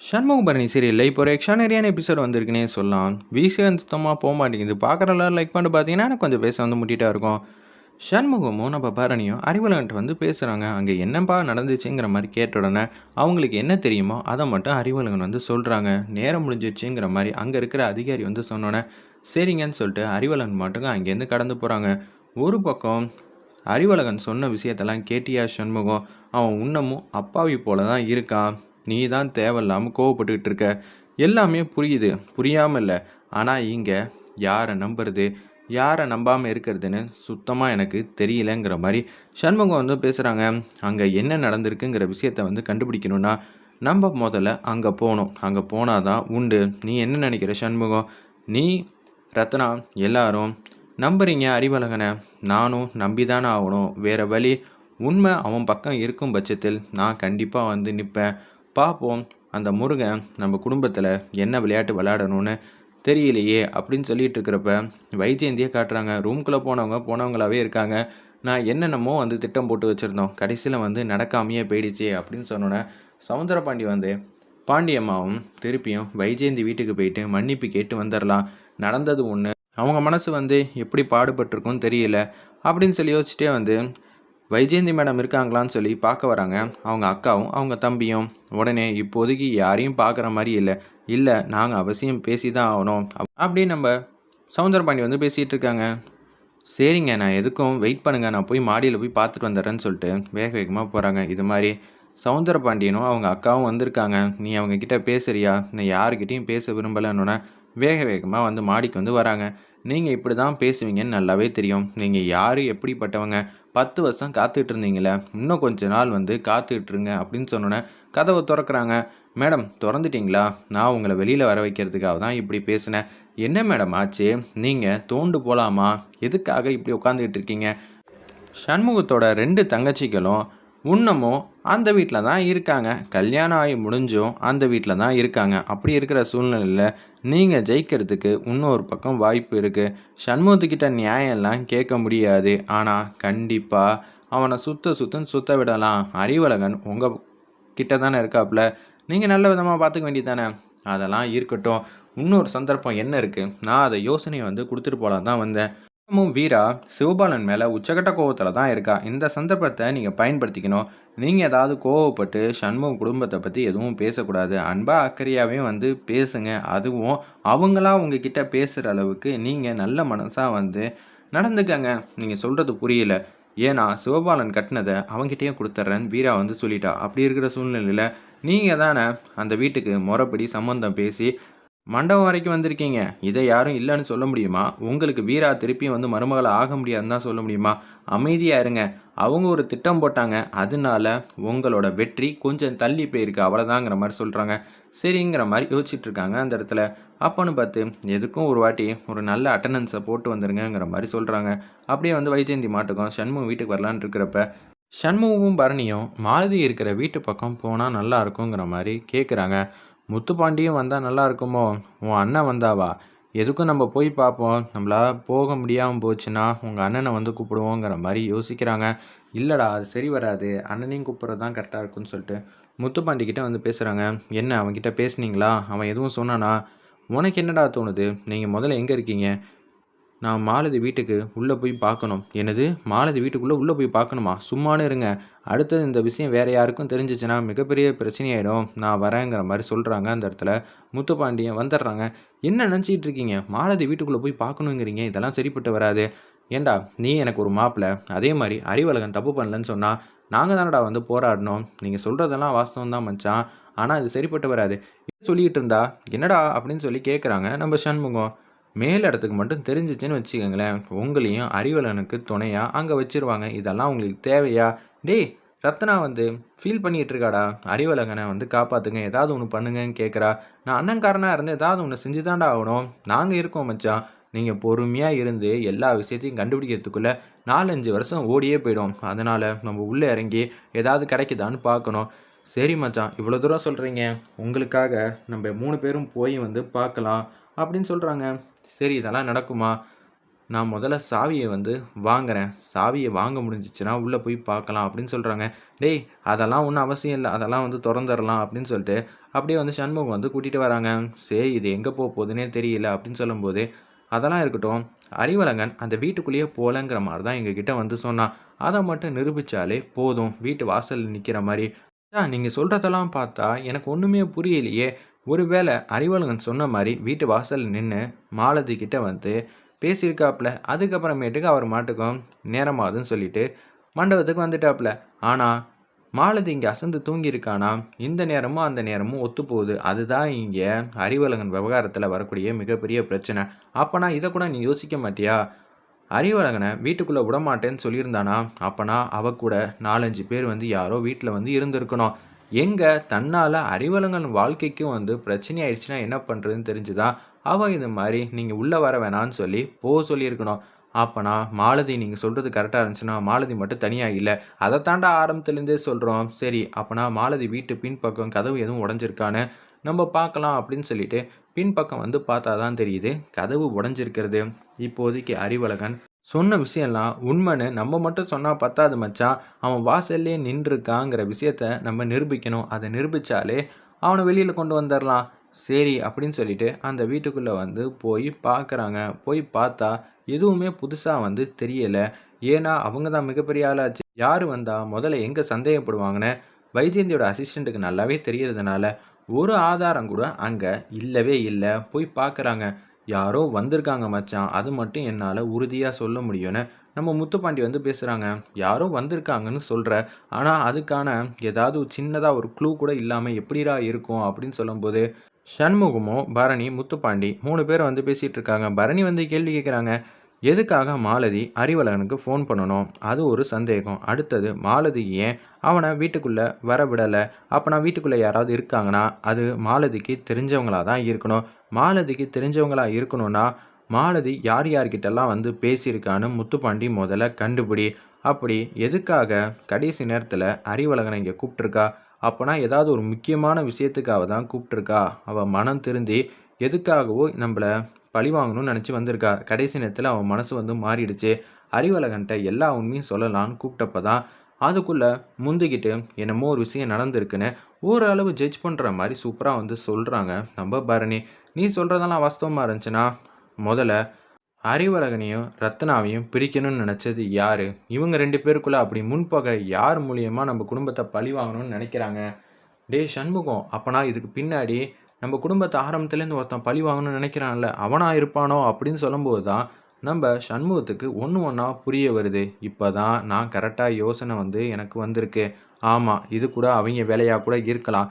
சண்முகபரணி சீரியலில் இப்போ ஒரு எக்ஸ்ட்ரானரியான எபிசோட் வந்திருக்குன்னே சொல்லலாம். வீசியன் சுத்தமாக போக மாட்டேங்குது. பார்க்குற லைக் பண்ணிட்டு பார்த்தீங்கன்னா எனக்கு கொஞ்சம் பேச வந்து முட்டிகிட்டா இருக்கும். சண்முகமும் நம்ம பரணியும் அறிவலகன்ட்டு வந்து பேசுகிறாங்க அங்கே என்னப்பா நடந்துச்சுங்கிற மாதிரி கேட்ட உடனே அவங்களுக்கு என்ன தெரியுமோ அதை மட்டும் அறிவலகன் வந்து சொல்கிறாங்க நேரம் முடிஞ்சிச்சுங்கிற மாதிரி அங்கே இருக்கிற அதிகாரி வந்து சொன்னோன்னே சரிங்கன்னு சொல்லிட்டு அறிவலகன் மட்டும் அங்கேருந்து கடந்து போகிறாங்க ஒரு பக்கம் அறிவலகன் சொன்ன விஷயத்தெல்லாம் கேட்டியா சண்முகம்? அவன் உன்னமும் அப்பாவி போல தான் இருக்கான் நீ தான் தேவையில்லாமல் கோவப்பட்டுக்கிட்டு இருக்க. எல்லாமே புரியுது. புரியாமல் இல்லை ஆனால் இங்கே யாரை நம்புறது? யாரை நம்பாமல் இருக்கிறதுன்னு சுத்தமாக எனக்கு தெரியலங்கிற மாதிரி சண்முகம் வந்து பேசுகிறாங்க அங்கே என்ன நடந்திருக்குங்கிற விஷயத்த வந்து கண்டுபிடிக்கணும்னா நம்ம முதல்ல அங்கே போகணும். அங்கே போனால் தான் உண்டு. நீ என்ன நினைக்கிற சண்முகம்? நீ ரத்னா எல்லாரும் நம்புறீங்க அறிவழகனை. நானும் நம்பி தானே ஆகணும். வேறு வழி. உண்மை அவன் பக்கம் இருக்கும் பட்சத்தில் நான் கண்டிப்பாக வந்து நிற்பேன் பார்ப்போம் அந்த முருகன் நம்ம குடும்பத்தில் என்ன விளையாட்டு விளையாடணும்னு தெரியலையே அப்படின்னு சொல்லிட்டு இருக்கிறப்ப வைஜெயந்தியை காட்டுறாங்க. ரூம்குள்ளே போனவங்க போனவங்களாவே இருக்காங்க. நான் என்னென்னமோ வந்து திட்டம் போட்டு வச்சுருந்தோம். கடைசியில் வந்து நடக்காமையே போயிடுச்சு அப்படின்னு சொன்னோன்னே சவுந்தர பாண்டி வந்து பாண்டியம்மாவும் திருப்பியும் வைஜெயந்தி வீட்டுக்கு போயிட்டு மன்னிப்பு கேட்டு வந்துடலாம் நடந்தது ஒன்று அவங்க மனசு வந்து எப்படி பாடுபட்டிருக்கும் தெரியல. அப்படின்னு சொல்லி யோசிச்சுட்டே வந்து வைஜெயந்தி மேடம் இருக்காங்களான்னு சொல்லி பார்க்க வராங்க. அவங்க அக்காவும் அவங்க தம்பியும். உடனே இப்போதைக்கு யாரையும் பார்க்குற மாதிரி இல்லை. இல்லை நாங்கள் அவசியம் பேசி தான் ஆகணும். அப்- அப்படின்னு நம்ம சவுந்தரபாண்டி வந்து பேசிகிட்டு இருக்காங்க. சரிங்க நான் எதுக்கும் வெயிட் பண்ணுங்கள் நான் போய் மாடியில் போய் பார்த்துட்டு வந்துடுறேன்னு சொல்லிட்டு வேக வேகமாக போகிறாங்க இது மாதிரி சவுந்தரபாண்டியனும் அவங்க அக்காவும் வந்திருக்காங்க. நீ அவங்கக்கிட்ட பேசுறியா? நான் யாருக்கிட்டையும் பேச விரும்பலைன்னொன்னே வேக வேகமாக வந்து மாடிக்கு வந்து வராங்க. நீங்கள் இப்படி தான் பேசுவீங்கன்னு நல்லாவே தெரியும். நீங்கள் யார் எப்படிப்பட்டவங்க? பத்து வருஷம் காத்துட்டு இருந்தீங்களே இன்னும் கொஞ்ச நாள் வந்து காத்துக்கிட்டுருங்க அப்படின்னு சொன்னோன்னே கதவை திறக்கிறாங்க. மேடம் திறந்துட்டீங்களா? நான் உங்களை வெளியில் வர வைக்கிறதுக்காக தான் இப்படி பேசினேன். என்ன மேடம் ஆச்சு? நீங்கள் தோண்டு போகலாமா எதுக்காக இப்படி உட்காந்துக்கிட்டு இருக்கீங்க சண்முகத்தோட ரெண்டு தங்கச்சிகளும் இன்னமும் அந்த வீட்டில் தான் இருக்காங்க. கல்யாணம் ஆகி முடிஞ்சும் அந்த வீட்டில் தான் இருக்காங்க. அப்படி இருக்கிற சூழ்நிலையில் நீங்கள் ஜெயிக்கிறதுக்கு இன்னொரு பக்கம் வாய்ப்பு இருக்குது சண்முகத்துக்கிட்ட நியாயம் எல்லாம் கேட்க முடியாது. ஆனால் கண்டிப்பாக அவனை சுத்த சுத்தம் சுத்த விடலாம். அறிவழகன் உங்கள் கிட்ட தானே இருக்காப்புல. நீங்கள் நல்ல விதமாக பார்த்துக்க வேண்டியது தானே அதெல்லாம் இருக்கட்டும். இன்னொரு சந்தர்ப்பம் என்ன இருக்குது நான் அதை யோசனையை வந்து கொடுத்துட்டு போகலாம் தான் வந்தேன். இன்னமும் வீரா சிவபாலன் மேலே உச்சகட்ட கோவத்தில் தான் இருக்கா? இந்த சந்தர்ப்பத்தை நீங்கள் பயன்படுத்திக்கணும். நீங்கள் ஏதாவது கோவப்பட்டு சண்முக குடும்பத்தை பற்றி எதுவும் பேசக்கூடாது. அன்பா அக்கறையாகவே வந்து பேசுங்க. அதுவும் அவங்களா உங்ககிட்ட பேசுகிற அளவுக்கு நீங்கள் நல்ல மனசாக வந்து நடந்துக்கங்க. நீங்கள் சொல்கிறது புரியல. ஏன்னா சிவபாலன் கட்டினதை அவங்ககிட்டயே கொடுத்துட்றேன்னு வீரா வந்து சொல்லிட்டா. அப்படி இருக்கிற சூழ்நிலையில் நீங்கள் தானே அந்த வீட்டுக்கு முறைப்படி சம்மந்தம் பேசி மண்டபம் வரைக்கும் வந்திருக்கீங்க. இதை யாரும் இல்லைன்னு சொல்ல முடியுமா? உங்களுக்கு வீரா திருப்பியும் வந்து மருமகளை ஆக முடியாதுன்னு தான் சொல்ல முடியுமா? அமைதியாக இருங்க. அவங்க ஒரு திட்டம் போட்டாங்க. அதனால உங்களோட வெற்றி கொஞ்சம் தள்ளி போயிருக்கு. அவ்வளோதாங்கிற மாதிரி சொல்கிறாங்க சரிங்கிற மாதிரி யோசிச்சுட்டு இருக்காங்க அந்த இடத்துல. அப்போன்னு பார்த்து எதுக்கும் ஒரு வாட்டி ஒரு நல்ல அட்டண்டன்ஸை போட்டு வந்துருங்கிற மாதிரி சொல்கிறாங்க அப்படியே வந்து வைஜெயந்தி மாட்டுக்கும் சண்முகம் வீட்டுக்கு வரலான்னு இருக்கிறப்ப சண்முகமும் பரணியும் மாலதி இருக்கிற வீட்டு பக்கம் போனால் நல்லா இருக்குங்கிற மாதிரி கேட்குறாங்க முத்துப்பாண்டியும் வந்தால் நல்லா இருக்குமோ உன் அண்ணன் வந்தாவா? எதுக்கும் நம்ம போய் பார்ப்போம் நம்மளால் போக முடியாமல் போச்சுன்னா உங்கள் அண்ணனை வந்து கூப்பிடுவோங்கிற மாதிரி யோசிக்கிறாங்க. இல்லைடா அது சரி வராது. அண்ணனையும் கூப்பிட்றது தான் கரெக்டாக இருக்குன்னு சொல்லிட்டு முத்துப்பாண்டிக்கிட்ட வந்து பேசுகிறாங்க என்ன அவன்கிட்ட பேசுனீங்களா? அவன் எதுவும் சொன்னானா? உனக்கு என்னடா தோணுது? நீங்கள் முதல்ல எங்கே இருக்கீங்க? நான் மாலதி வீட்டுக்கு உள்ளே போய் பார்க்கணும். என்னது? மாலதி வீட்டுக்குள்ளே உள்ளே போய் பார்க்கணுமா? சும்மானு இருங்க. அடுத்தது இந்த விஷயம் வேறு யாருக்கும் தெரிஞ்சிச்சுன்னா மிகப்பெரிய பிரச்சனையாயிடும். நான் வரேங்கிற மாதிரி சொல்கிறாங்க அந்த இடத்துல. முத்துப்பாண்டியன் வந்துடுறாங்க. என்ன நினச்சிக்கிட்டு இருக்கீங்க? மாலதி வீட்டுக்குள்ளே போய் பார்க்கணுங்கிறீங்க. இதெல்லாம் சரிப்பட்டு வராது. ஏண்டா நீ எனக்கு ஒரு மாப்பிள்ளை அதே மாதிரி அறிவழகன் தப்பு பண்ணலன்னு சொன்னால் நாங்கள் தானடா வந்து போராடினோம் நீங்கள் சொல்கிறதெல்லாம் வாஸ்தவம் தான் மச்சான். ஆனால் இது சரிப்பட்டு வராது. சொல்லிக்கிட்டு இருந்தா என்னடா அப்படின்னு சொல்லி கேட்குறாங்க நம்ம சண்முகம். மேல் இடத்துக்கு மட்டும் தெரிஞ்சிச்சுன்னு வச்சுக்கோங்களேன். உங்களையும் அறிவலனுக்கு துணையாக அங்கே வச்சிருவாங்க. இதெல்லாம் உங்களுக்கு தேவையா? டேய் ரத்னா வந்து ஃபீல் பண்ணிகிட்டு இருக்காடா அறிவலகனை வந்து காப்பாற்றுங்க ஏதாவது ஒன்று பண்ணுங்கன்னு கேட்குறா நான் அண்ணன்காரனாக இருந்து ஏதாவது ஒன்று செஞ்சு தாண்டா ஆகணும். நாங்கள் இருக்கோம் மச்சான். நீங்கள் பொறுமையாக இருந்து எல்லா விஷயத்தையும் கண்டுபிடிக்கிறதுக்குள்ளே நாலஞ்சு வருஷம் ஓடியே போயிடும். அதனால் நம்ம உள்ளே இறங்கி ஏதாவது கிடைக்குதான்னு பார்க்கணும். சரி மச்சான் இவ்வளோ தூரம் சொல்கிறீங்க உங்களுக்காக நம்ம மூணு பேரும் போய் வந்து பார்க்கலாம் அப்படின்னு சொல்கிறாங்க சரி இதெல்லாம் நடக்குமா? நான் முதல்ல சாவியை வந்து வாங்குறேன். சாவியை வாங்க முடிஞ்சிச்சுன்னா உள்ளே போய் பார்க்கலாம் அப்படின்னு சொல்கிறாங்க டேய் அதெல்லாம் ஒன்றும் அவசியம் இல்லை. அதெல்லாம் வந்து திறந்துடலாம் அப்படின்னு சொல்லிட்டு அப்படியே வந்து சண்முகம் வந்து கூட்டிகிட்டு வராங்க. சரி இது எங்கே போக போகுதுன்னே தெரியல அப்படின்னு சொல்லும்போது அதெல்லாம் இருக்கட்டும். அறிவழகன் அந்த வீட்டுக்குள்ளேயே போகலங்கிற மாதிரி தான் எங்ககிட்ட வந்து சொன்னான். அதை மட்டும் நிரூபித்தாலே போதும். வீட்டு வாசலில் நிற்கிற மாதிரி. நீங்கள் சொல்கிறதெல்லாம் பார்த்தா எனக்கு ஒன்றுமே புரியலையே. ஒருவேளை அறிவழகன் சொன்ன மாதிரி வீட்டு வாசலில் நின்று மாலதி கிட்ட வந்து பேசியிருக்காப்புல அதுக்கப்புறமேட்டுக்கு அவர் மாட்டுக்கும் நேரமாகுதுன்னு சொல்லிட்டு மண்டபத்துக்கு வந்துட்டாப்புல ஆனால் மாலதி இங்கே அசந்து தூங்கியிருக்கானா? இந்த நேரமும் அந்த நேரமும் ஒத்து போகுது அதுதான் இங்கே அறிவழகன் விவகாரத்தில் வரக்கூடிய மிகப்பெரிய பிரச்சனை. அப்போனா இதை கூட நீ யோசிக்க மாட்டியா? அறிவழகனை வீட்டுக்குள்ளே விடமாட்டேன்னு சொல்லியிருந்தானா? அப்போனா அவ கூட நாலஞ்சு பேர் வந்து யாரோ வீட்டில் வந்து இருந்திருக்கணும். எங்கே தன்னால் அறிவலங்கன் வாழ்க்கைக்கும் வந்து பிரச்சனை ஆயிடுச்சுன்னா என்ன பண்ணுறதுன்னு தெரிஞ்சுதான் அவன் இது மாதிரி நீங்கள் உள்ளே வர வேணான்னு சொல்லி போக சொல்லியிருக்கணும். அப்போனா மாலதி நீங்கள் சொல்கிறது கரெக்டாக இருந்துச்சுன்னா மாலதி மட்டும் தனியாக இல்லை. அதை தாண்டா ஆரம்பத்துலேருந்தே சொல்கிறோம் சரி அப்போனா மாலதி வீட்டு பின்பக்கம் கதவு எதுவும் உடஞ்சிருக்கான்னு நம்ம பார்க்கலாம் அப்படின்னு சொல்லிட்டு பின்பக்கம் வந்து பார்த்தா தான் தெரியுது கதவு உடஞ்சிருக்கிறது. இப்போதைக்கு அறிவழகன் சொன்ன விஷயம்லாம் உண்மைன்னு நம்ம மட்டும் சொன்னால் பத்தாது மச்சான் அவன் வாசல்லே நின்றுருக்காங்கிற விஷயத்த நம்ம நிரூபிக்கணும். அதை நிரூபித்தாலே அவனை வெளியில் கொண்டு வந்துடலாம் சரி அப்படின்னு சொல்லிட்டு அந்த வீட்டுக்குள்ளே வந்து போய் பார்க்குறாங்க போய் பார்த்தா எதுவுமே புதுசாக வந்து தெரியலை. ஏன்னா அவங்க தான் மிகப்பெரிய ஆளாச்சு. யார் வந்தால் முதல்ல எங்கே சந்தேகப்படுவாங்கன்னு வைஜெயந்தியோட அசிஸ்டண்ட்டுக்கு நல்லாவே தெரியறதுனால ஒரு ஆதாரம் கூட அங்கே இல்லவே இல்லை. போய் பார்க்குறாங்க யாரோ வந்திருக்காங்க மச்சான். அது மட்டும் என்னால் உறுதியாக சொல்ல முடியும்னு நம்ம முத்துப்பாண்டி வந்து பேசுகிறாங்க யாரோ வந்திருக்காங்கன்னு சொல்கிற ஆனால் அதுக்கான ஏதாவது சின்னதாக ஒரு க்ளூ கூட இல்லாமல் எப்படிடா இருக்கும் அப்படின்னு சொல்லும்போது சண்முகமோ பரணி முத்துப்பாண்டி மூணு பேர் வந்து பேசிகிட்டு இருக்காங்க. பரணி வந்து கேள்வி கேட்குறாங்க எதுக்காக மாலதி அறிவழகனுக்கு ஃபோன் பண்ணணும் அது ஒரு சந்தேகம். அடுத்தது மாலதி ஏன் அவனை வீட்டுக்குள்ளே வர விடலை அப்போனா வீட்டுக்குள்ளே யாராவது இருக்காங்கன்னா அது மாலதிக்கு தெரிஞ்சவங்களாக தான் இருக்கணும். மாலதிக்கு தெரிஞ்சவங்களாக இருக்கணும்னா மாலதி யார் யார்கிட்டலாம் வந்து பேசியிருக்கான்னு முத்துப்பாண்டி முதல்ல கண்டுபிடி. அப்படி எதுக்காக கடைசி நேரத்தில் அறிவழகனை இங்கே கூப்பிட்ருக்கா அப்போனா ஏதாவது ஒரு முக்கியமான விஷயத்துக்காக தான் கூப்பிட்ருக்கா அவள் மனம் திருந்தி எதுக்காகவோ நம்மளை பழி வாங்கணும்னு நினச்சி வந்திருக்கா. கடைசி நேரத்தில் அவன் மனசு வந்து மாறிடுச்சு. அறிவழகன்ட்ட எல்லா உண்மையும் சொல்லலான்னு கூப்பிட்டப்ப தான் அதுக்குள்ளே முந்திக்கிட்டு என்னமோ ஒரு விஷயம் நடந்திருக்குன்னு ஓரளவு ஜட்ஜ் பண்ணுற மாதிரி சூப்பராக வந்து சொல்கிறாங்க நம்ம பரணி நீ சொல்கிறதெல்லாம் வாஸ்தவமாக இருந்துச்சுன்னா முதல்ல அறிவழகனையும் ரத்னாவையும் பிரிக்கணும்னு நினச்சது யார்? இவங்க ரெண்டு பேருக்குள்ளே அப்படி முன்பகை யார் மூலியமாக நம்ம குடும்பத்தை பழி வாங்கணும்னு நினைக்கிறாங்க? டே சண்முகம் அப்போனா இதுக்கு பின்னாடி நம்ம குடும்பத்தை ஆரம்பத்துலேருந்து ஒருத்தன் பழி வாங்கணும்னு நினைக்கிறான்ல அவனாக இருப்பானோ அப்படின்னு சொல்லும்போது தான் நம்ம சண்முகத்துக்கு ஒன்று ஒன்றா புரிய வருது. இப்போ தான் நான் கரெக்டாக யோசனை வந்து எனக்கு வந்திருக்கு. ஆமாம் இது கூட அவங்க வேலையாக கூட இருக்கலாம்.